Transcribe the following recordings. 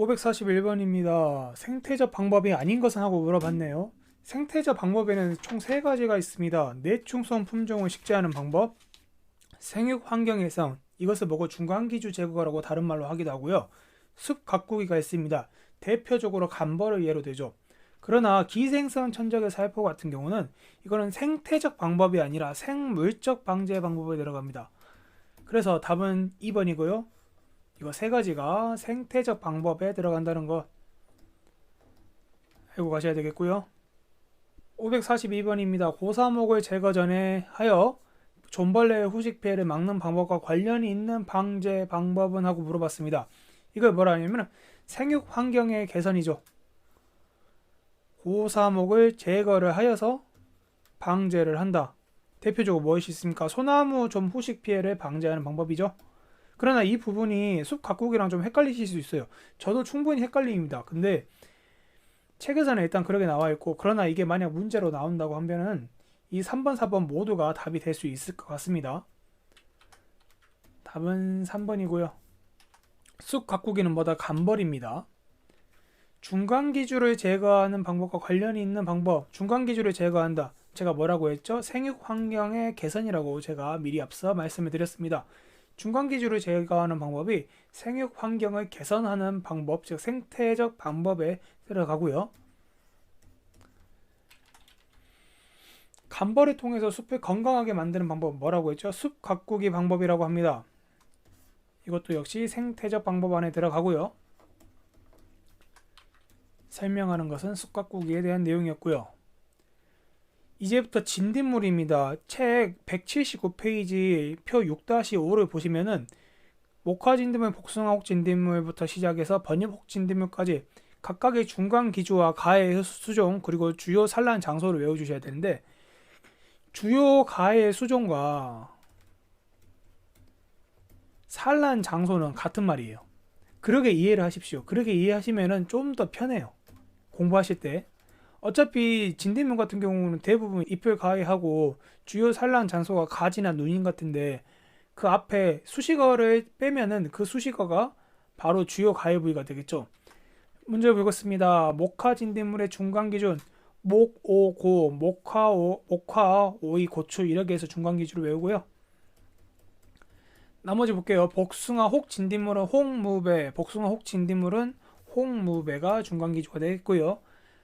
541번입니다. 생태적 방법이 아닌 것은 하고 물어봤네요. 생태적 방법에는 총세 가지가 있습니다. 뇌충성 품종을 식재하는 방법, 생육 환경 예상, 이것을 보고 중간기주 제거라고 다른 말로 하기도 하고요. 숲 가꾸기가 있습니다. 대표적으로 간벌을 예로 되죠. 그러나 기생성 천적의 살포 같은 경우는 이거는 생태적 방법이 아니라 생물적 방제 방법에 들어갑니다. 그래서 답은 2번이고요. 이거 세 가지가 생태적 방법에 들어간다는 거 알고 가셔야 되겠고요. 542번입니다. 고사목을 제거 전에 하여 존벌레의 후식 피해를 막는 방법과 관련이 있는 방제 방법은 하고 물어봤습니다. 이걸 뭐라 하냐면 생육 환경의 개선이죠. 고사목을 제거를 하여서 방제를 한다. 대표적으로 무엇이 있습니까? 소나무 좀 후식 피해를 방지하는 방법이죠. 그러나 이 부분이 숲 가꾸기랑 좀 헷갈리실 수 있어요. 저도 충분히 헷갈립니다. 근데 책에서는 일단 그렇게 나와 있고 그러나 이게 만약 문제로 나온다고 하면은 이 3번, 4번 모두가 답이 될 수 있을 것 같습니다. 답은 3번이고요. 쑥 가꾸기는 뭐다? 간벌입니다. 중간기주를 제거하는 방법과 관련이 있는 방법, 중간기주를 제거한다. 제가 뭐라고 했죠? 생육 환경의 개선이라고 제가 미리 앞서 말씀을 드렸습니다. 중간기주를 제거하는 방법이 생육 환경을 개선하는 방법, 즉 생태적 방법에 들어가고요. 간벌을 통해서 숲을 건강하게 만드는 방법 뭐라고 했죠? 숲 가꾸기 방법이라고 합니다. 이것도 역시 생태적 방법 안에 들어가고요. 설명하는 것은 숲 가꾸기에 대한 내용이었고요. 이제부터 진딧물입니다. 책 179페이지 표 6-5를 보시면은 목화 진딧물, 복숭아옥 진딧물부터 시작해서 번잎옥 진딧물까지 각각의 중간 기주와 가해 수종 그리고 주요 산란 장소를 외워주셔야 되는데 주요 가해 수종과 산란 장소는 같은 말이에요. 그렇게 이해를 하십시오. 그렇게 이해하시면은 좀 더 편해요. 공부하실 때. 어차피 진딧물 같은 경우는 대부분 잎을 가해하고 주요 산란 장소가 가지나 누님 같은데 그 앞에 수식어를 빼면은 그 수식어가 바로 주요 가해 부위가 되겠죠. 문제 보겠습니다. 목화 진딧물의 중간 기준 목, 오, 고, 목화, 오, 목화, 오이, 고추 이렇게 해서 중간 기준을 외우고요. 나머지 볼게요. 복숭아, 혹 진딧물은 홍무배, 복숭아, 혹 진딧물은 홍무배가 중간 기주가 되겠고요.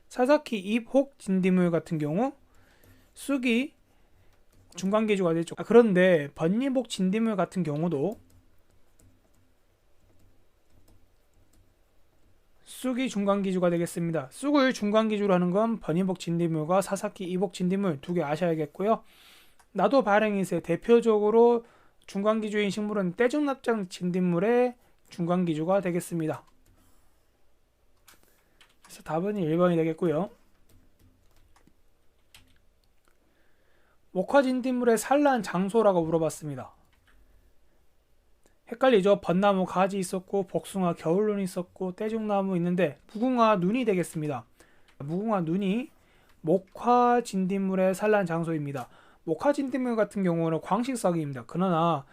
사사키, 잎, 혹 진딧물 같은 경우 쑥이 중간 기주가 되죠. 아, 그런데 번잎옥 진딧물 같은 경우도 쑥이 중간 기주가 되겠습니다. 쑥을 중간 기주로 하는 건 번잎옥 진딧물과 사사키 이복 진딧물 두 개 아셔야겠고요. 나도 발행이세 대표적으로 중간 기주인 식물은 떼죽납장 진딧물의 중간 기주가 되겠습니다. 그래서 답은 1번이 되겠고요. 목화 진딧물의 산란 장소라고 물어봤습니다. 헷갈리죠? 벚나무 가지 있었고 복숭아 겨울눈 있었고 떼죽나무 있는데 무궁화 눈이 되겠습니다. 무궁화 눈이 목화 진딧물의 산란 장소입니다. 목화 진딧물 같은 경우는 광식성입니다. 그러나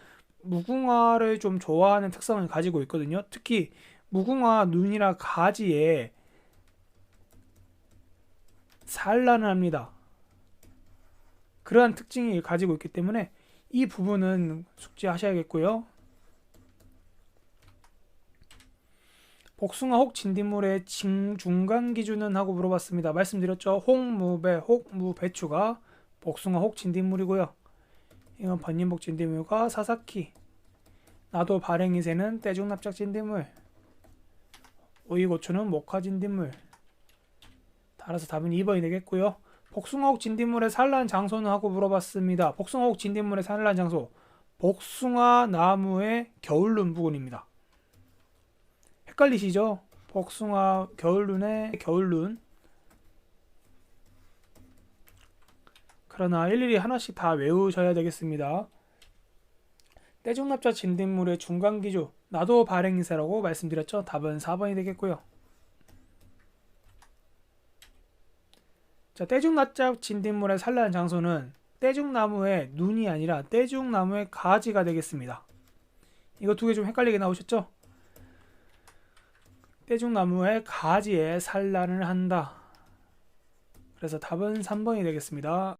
무궁화를 좀 좋아하는 특성을 가지고 있거든요. 특히 무궁화 눈이나 가지에 산란을 합니다. 그러한 특징이 가지고 있기 때문에 이 부분은 숙지하셔야겠고요. 복숭아 혹 진딧물의 징- 중간 기준은 하고 물어봤습니다. 말씀드렸죠. 홍무배, 혹무배추가 복숭아 혹 진딧물이고요. 이건 번님복 진딧물과 사사키, 나도 발행이새는 떼죽납작 진딧물, 오이고추는 목화 진딧물. 따라서 답은 2번이 되겠고요. 복숭아옥 진딧물의 산란 장소는 하고 물어봤습니다. 복숭아옥 진딧물의 산란 장소 복숭아 나무의 겨울눈 부근입니다. 헷갈리시죠? 복숭아 겨울눈의 겨울눈 그러나 일일이 하나씩 다 외우셔야 되겠습니다. 떼죽납자 진딧물의 중간 기주 나도 발행이세라고 말씀드렸죠? 답은 4번이 되겠고요. 자, 떼죽납작 진딧물의 산란 장소는 떼죽나무의 눈이 아니라 떼죽나무의 가지가 되겠습니다. 이거 두 개 좀 헷갈리게 나오셨죠? 떼죽나무의 가지에 산란을 한다. 그래서 답은 3번이 되겠습니다.